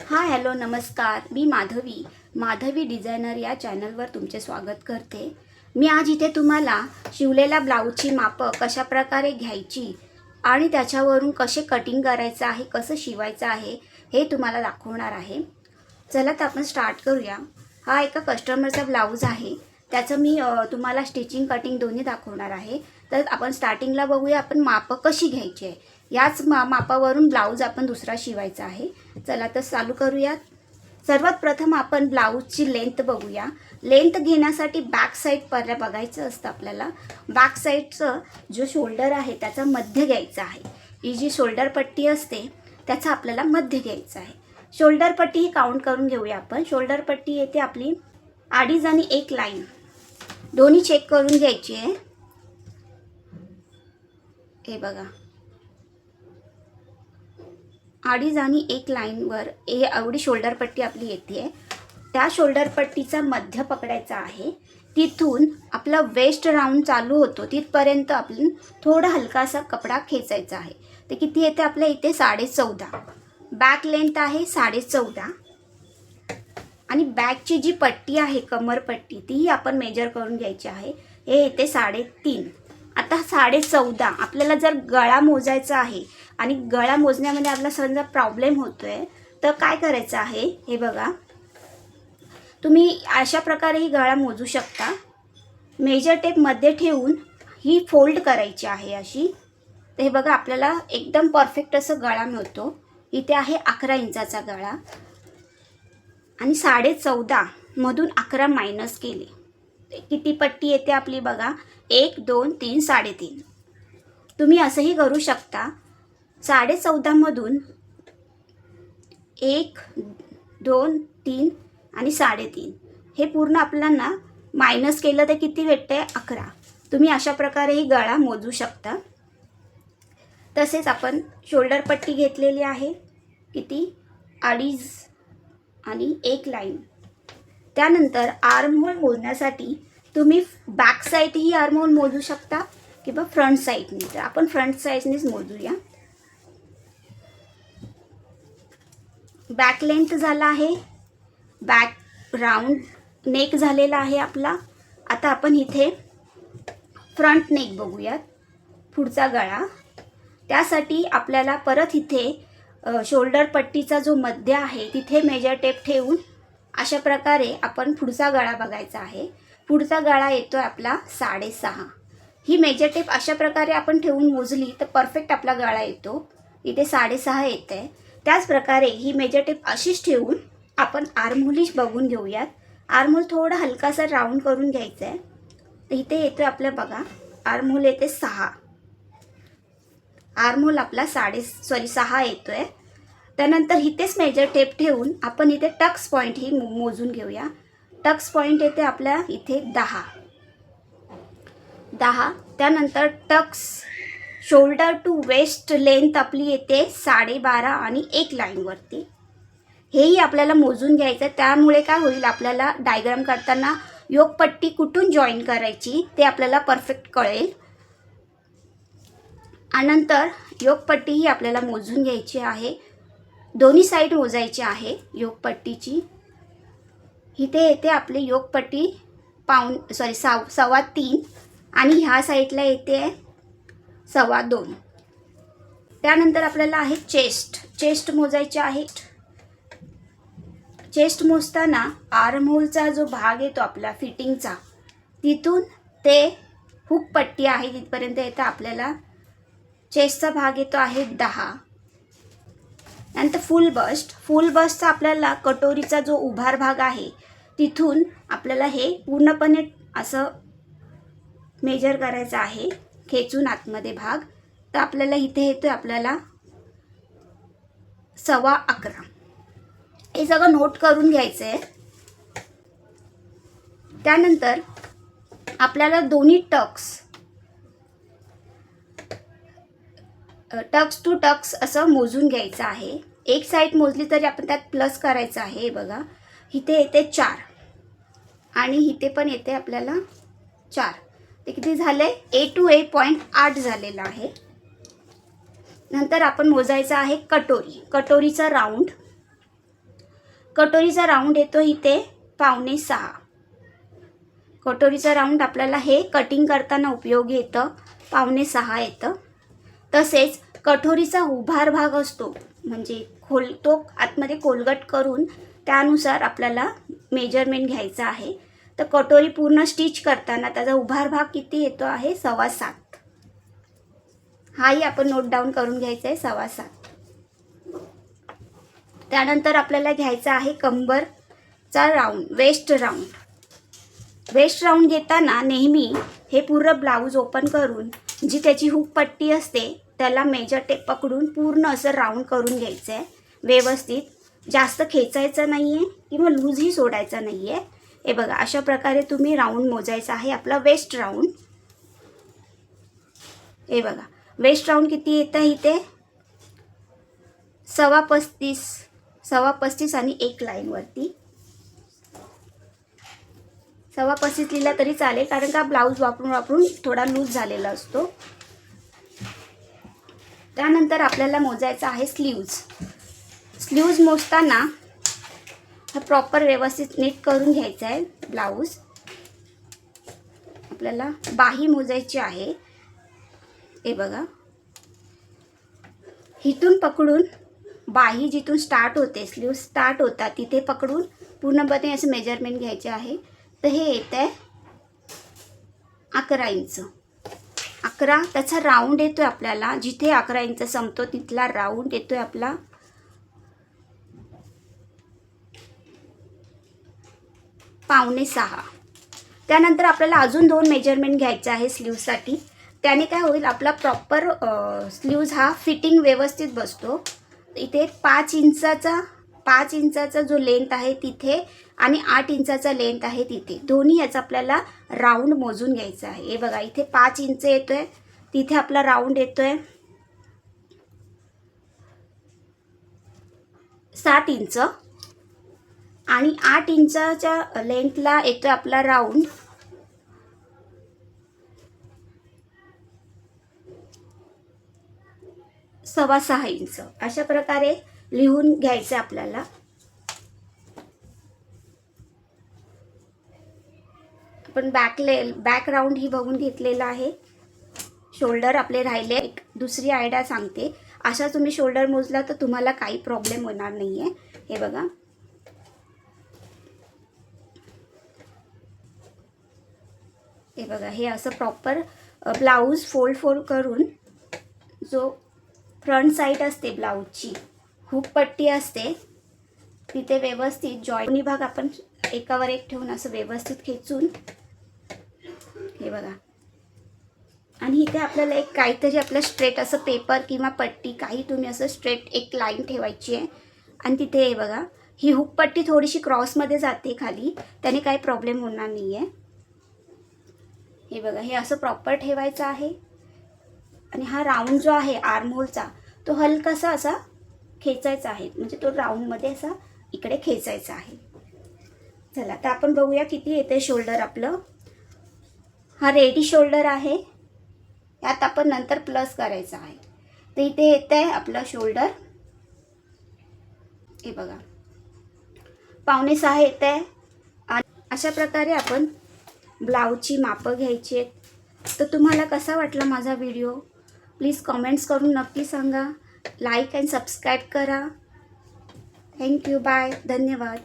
हां हॅलो नमस्कार. मी माधवी. माधवी डिझायनर या चॅनलवर तुमचे स्वागत करते. मी आज इथे तुम्हाला शिवलेल्या ब्लाऊजची मापं कशा प्रकारे घ्यायची आणि त्याच्यावरून कसे कटिंग करायचं आहे कसं शिवायचं आहे हे तुम्हाला दाखवणार आहे. चला तर आपण स्टार्ट करूया. हा एका कस्टमरचा ब्लाऊज आहे. त्याचं मी तुम्हाला स्टिचिंग कटिंग दोन्ही दाखवणार आहे. तर आपण स्टार्टिंगला बघूया आपण मापं कशी घ्यायची आहे. याच मा मापावरून ब्लाऊज आपण दुसरा शिवायचा आहे. चला तर चालू करूयात. सर्वात प्रथम आपण ब्लाऊजची लेंथ बघूया. लेंथ घेण्यासाठी बॅक साईड पर्या बघायचं असतं आपल्याला. बॅक साईडचं जो शोल्डर आहे त्याचा मध्य घ्यायचा आहे. ही जी शोल्डर पट्टी असते त्याचा आपल्याला मध्य घ्यायचा आहे. शोल्डर पट्टी ही काउंट करून घेऊया आपण. शोल्डर पट्टी येते आपली अडीच आणि एक लाईन दोन्ही चेक करून घ्यायची आहे. हे बघा. अडीच आणि एक लाईनवर हे एवढी शोल्डर पट्टी आपली येते आहे त्या शोल्डर पट्टीचा मध्य पकडायचा आहे. तिथून आपला वेस्ट राऊंड चालू होतो. तिथपर्यंत आपण थोडा हलकासा कपडा खेचायचा आहे. ते किती येते आपल्या इथे? साडे चौदा बॅक लेंथ आहे साडे चौदा आणि बॅकची जी पट्टी आहे कमर पट्टी तीही आपण मेजर करून घ्यायची आहे. हे येते साडेतीन. आता साडे चौदा आपल्याला जर गळा मोजायचा आहे आणि गळा मोजण्यामध्ये आपला समजा प्रॉब्लेम होतो आहे तर काय करायचं आहे? हे बघा. तुम्ही अशा प्रकारे ही गळा मोजू शकता. मेजर टेपमध्ये ठेवून ही फोल्ड करायची आहे अशी. तर हे बघा आपल्याला एकदम परफेक्ट असं गळा मिळतो. इथे आहे अकरा इंचाचा गळा. आणि साडे चौदामधून अकरा मायनस केले. किती पट्टी येते आपली बघा? एक दोन तीन साडेतीन. तुम्ही असंही करू शकता. साडे चौदामधून एक दोन तीन आणि साडेतीन. हे पूर्ण आपल्याला मायनस केलं तर किती भेटते अकरा. तुम्ही अशा प्रकारे ही गळा मोजू शकता. तसेच आपण शोल्डर पट्टी घेतलेली आहे. किती? अडीच आणि एक लाईन त्यानंतर आर्महोल मोजण्यासाठी तुम्ही बॅक साईड ही आर्महोल मोजू शकता किंवा फ्रंट साईडने तर आपण फ्रंट साईडनेच मोजूया. बॅक लेंथ झाला आहे. बॅक राऊंड नेक झालेला आहे आपला. आता आपण इथे फ्रंट नेक बघूयात. पुढचा गळा. त्यासाठी आपल्याला परत इथे शोल्डर पट्टीचा जो मध्य आहे तिथे मेजर टेप ठेवून अशा प्रकारे आपण पुढचा गळा बघायचा आहे. पुढचा गळा येतो आहे आपला साडेसहा. ही मेजर टेप अशा प्रकारे आपण ठेवून मोजली तर परफेक्ट आपला गळा येतो. इथे साडेसहा येते आहे प्रकारे ही मेजर टेप अशीच ठेवून आपण आरमोलीच बघून घेऊयात. आरमोल थोडा हलकासा राऊंड करून घ्यायचा आहे इथे येतो आपल्या बघा आरमोल येते सहा. आरमोल आपला साडे सॉरी सहा येतो आहे त्यानंतर इथेच मेजर टेप ठेवून आपण इथे टक्स पॉईंट ही मो- मोजून घेऊया. टक्स पॉईंट येते आपल्या इथे दहा. दहा. त्यानंतर Tux shoulder to waist length आपली येते साडेबारा आणि एक लाईनवरती हेही आपल्याला मोजून घ्यायचं आहे. त्यामुळे काय होईल आपल्याला डायग्राम करताना योगपट्टी कुठून जॉईन करायची ते आपल्याला परफेक्ट कळेल. आणि योगपट्टी ही आपल्याला मोजून घ्यायची आहे. दोन्ही साईड मोजायची आहे योगपट्टीची इथे येते आपली योगपट्टी पाऊन सॉरी साव सव्वा तीन. आणि ह्या साईडला येते सव्वा दोन. त्यानंतर आपल्याला आहे चेस्ट. चेस्ट मोजायचे आहे चेस्ट मोजताना आर्महोलचा जो भाग येतो आपला फिटिंगचा तिथून ते हुक पट्टी आहे तिथपर्यंत येतं आपल्याला. चेस्टचा भाग येतो आहे दहा. नंतर फुल बस्ट. फुल बस्टचा आपल्याला कटोरीचा जो उभार भाग आहे तिथून आपल्याला हे पूर्णपणे असं मेजर करायचं आहे. खेचून आतमध्ये भाग. तर आपल्याला इथे येतो आपल्याला सव्वा अकरा. हे सगळं नोट करून घ्यायचं आहे त्यानंतर आपल्याला दोन्ही टक्स टक्स टू टक्स असं मोजून घ्यायचं आहे. एक साईड मोजली तरी आपण त्यात प्लस करायचं आहे बघा. इथे येते चार. आणि इथे पण येते आपल्याला चार. ते किती आहे ए टू ए पॉईंट आठ झालेलं आहे. नंतर आपण मोजायचं आहे कटोरी. कटोरीचा राऊंड कटोरीचा राऊंड येतो इथे पावणे सहा. कटोरीचा राऊंड आपल्याला हे कटिंग करताना उपयोगी येतं. पावणे सहा येतं. तसेच कटोरीचा उभार भाग असतो. म्हणजे खोल तो आतमध्ये कोलगट करून त्यानुसार आपल्याला मेजरमेंट घ्यायचं आहे. तर कटोरी पूर्ण स्टिच करताना त्याचा उभार भाग किती येतो आहे? सव्वा सात. हाही आपण नोट डाऊन करून घ्यायचा आहे सव्वा सात. त्यानंतर आपल्याला घ्यायचा आहे कंबरचा round waist round waist round घेताना नेहमी हे पूर्ण ब्लाऊज ओपन करून जी त्याची हुक पट्टी असते त्याला मेजर टेप पकडून पूर्ण असं राऊंड करून घ्यायचं आहे व्यवस्थित. जास्त खेचायचं नाही आहे किंवा लूजही सोडायचा नाही आहे हे बघा अशा प्रकारे तुम्ही राऊंड मोजायचा आहे आपला वेस्ट राऊंड हे बघा वेस्ट राऊंड किती येतं इथे? सव्वा पस्तीस सव्वा पस्तीस आणि एक लाईनवरती सव्वा पस्तीस लिहिला तरी चालेल कारण का ब्लाऊज वापरून वापरून थोडा लूज झालेला असतो. त्यानंतर आपल्याला मोजायचा आहे स्लीव्ज स्लीव्ज मोजताना हा प्रॉपर व्यवस्थित नीट करून घ्यायचा आहे ब्लाऊज आपल्याला बाही मोजायची आहे. हे बघा. इथून पकडून बाही जिथून स्टार्ट होते स्लीव स्टार्ट होतात तिथे पकडून पूर्णपणे असं मेजरमेंट घ्यायचे आहे. तर हे येत आहे अकरा इंच अकरा त्याचा राऊंड येतो आहे आपल्याला. जिथे अकरा इंच संपतो तिथला राऊंड येतो आहे आपला पावणे सहा. त्यानंतर आपल्याला अजून दोन मेजरमेंट घ्यायचं आहे स्लीवसाठी त्याने काय होईल आपला प्रॉपर स्लीव्ज हा फिटिंग व्यवस्थित बसतो. इथे पाच इंचाचा पाच इंचाचा जो लेंथ आहे तिथे आणि आठ इंचाचा लेंथ आहे तिथे. दोन्ही याचा आपल्याला राऊंड मोजून घ्यायचा आहे. हे बघा इथे पाच इंच येतो आहे तिथे आपला राऊंड येतो आहे सात इंच. आणि आठ इंचाच्या लेंथला येतो आपला राऊंड. सव्वा सहा इंच. अशा प्रकारे लिहून घ्यायचं आपल्याला. आपण बॅकले बॅकग्राऊंड बॅक राऊंड ही बघून घेतलेला आहे. शोल्डर आपले राहिले. एक दुसरी आयडिया सांगते. अशा तुम्ही शोल्डर मोजला तर तुम्हाला काही प्रॉब्लेम होणार नाही आहे हे बघा. हे बघा हे असं प्रॉपर ब्लाऊज फोल्ड फोल्ड करून जो फ्रंट साईड असते ब्लाऊजची हुक पट्टी असते तिथे व्यवस्थित जॉईनी भाग आपण एकावर एक ठेवून असं व्यवस्थित खेचून हे बघा. आणि इथे आपल्याला एक काहीतरी आपलं स्ट्रेट असं पेपर किंवा पट्टी काही तुम्ही असं स्ट्रेट एक लाईन ठेवायची आहे. आणि तिथे हे बघा ही हुक पट्टी थोडीशी क्रॉसमध्ये जाते खाली त्याने काही प्रॉब्लेम होणार नाही आहे हे बघा हे असं प्रॉपर ठेवायचं आहे. आणि हा राऊंड जो आहे आर्महोलचा तो हलकासा असा खेचायचा आहे. म्हणजे तो राऊंडमध्ये असा इकडे खेचायचा आहे. चला तर आपण बघूया किती येते शोल्डर आपलं. हा रेडी शोल्डर आहे. यात आपण नंतर प्लस करायचं आहे. तर इथे येत आहे आपलं शोल्डर हे बघा. पावणे सहा येत आहे आणि अशा प्रकारे आपण ब्लाऊजची मापं घ्यायची आहेत. तर तुम्हाला कसा वाटला माझा व्हिडिओ? प्लीज कॉमेंट्स करून नक्की सांगा. लाईक अँड सबस्क्राईब करा. थँक्यू बाय धन्यवाद.